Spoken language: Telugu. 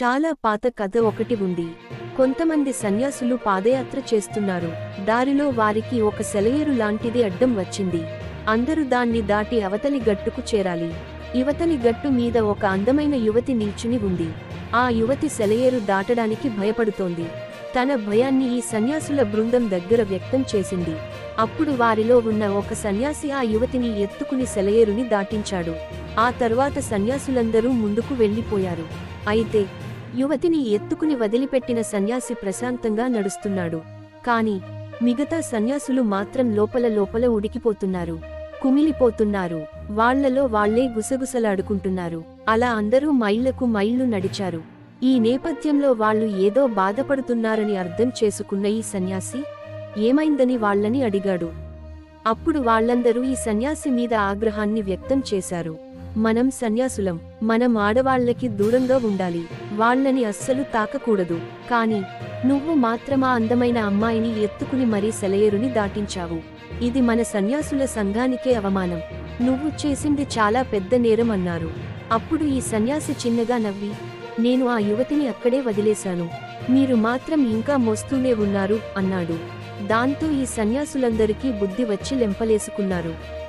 చాలా పాత కథ ఒకటి ఉంది. కొంతమంది సన్యాసులు పాదయాత్ర చేస్తున్నారు. దారిలో వారికి ఒక సెలయేరు లాంటిది అడ్డం వచ్చింది. అందరూ దాన్ని దాటి అవతలి గట్టుకు చేరాలి. యువతని గట్టు మీద ఒక అందమైన యువతి నిల్చుని ఉంది. ఆ యువతి సెలయేరు దాటడానికి భయపడుతోంది. తన భయాన్ని ఈ సన్యాసుల బృందం దగ్గర వ్యక్తం చేసింది. అప్పుడు వారిలో ఉన్న ఒక సన్యాసి ఆ యువతిని ఎత్తుకుని సెలయేరుని దాటించాడు. ఆ తర్వాత సన్యాసులందరూ ముందుకు వెళ్ళిపోయారు అయితే యువతిని ఎత్తుకుని వదిలిపెట్టిన సన్యాసి ప్రశాంతంగా నడుస్తున్నాడు. కాని మిగతా సన్యాసులు మాత్రం లోపల లోపల ఉడికిపోతున్నారు. కుమిలిపోతున్నారు. వాళ్ళలో వాళ్ళే గుసగుసలాడుకుంటున్నారు. అలా అందరూ మైళ్ళకు మైళ్ళు నడిచారు. ఈ నేపథ్యంలో వాళ్ళు ఏదో బాధపడుతున్నారని అర్థం చేసుకున్న ఈ సన్యాసి ఏమైందని వాళ్ళని అడిగాడు. అప్పుడు వాళ్ళందరూ ఈ సన్యాసి మీద ఆగ్రహాన్ని వ్యక్తం చేశారు. మనం సన్యాసులం. మనం ఆడవాళ్ళకి దూరంగా ఉండాలి. వాళ్ళని అస్సలు తాకకూడదు. కాని నువ్వు మాత్రమా అందమైన అమ్మాయిని ఎత్తుకుని మరీ సెలయేరుని దాటించావు. ఇది మన సన్యాసుల సంఘానికే అవమానం. నువ్వు చేసింది చాలా పెద్ద నేరం అన్నారు. అప్పుడు ఈ సన్యాసి చిన్నగా నవ్వి నేను ఆ యువతిని అక్కడే వదిలేశాను. మీరు మాత్రం ఇంకా మోస్తూనే ఉన్నారు అన్నాడు. దాంతో ఈ సన్యాసులందరికీ బుద్ధి వచ్చి లెంపలేసుకున్నారు.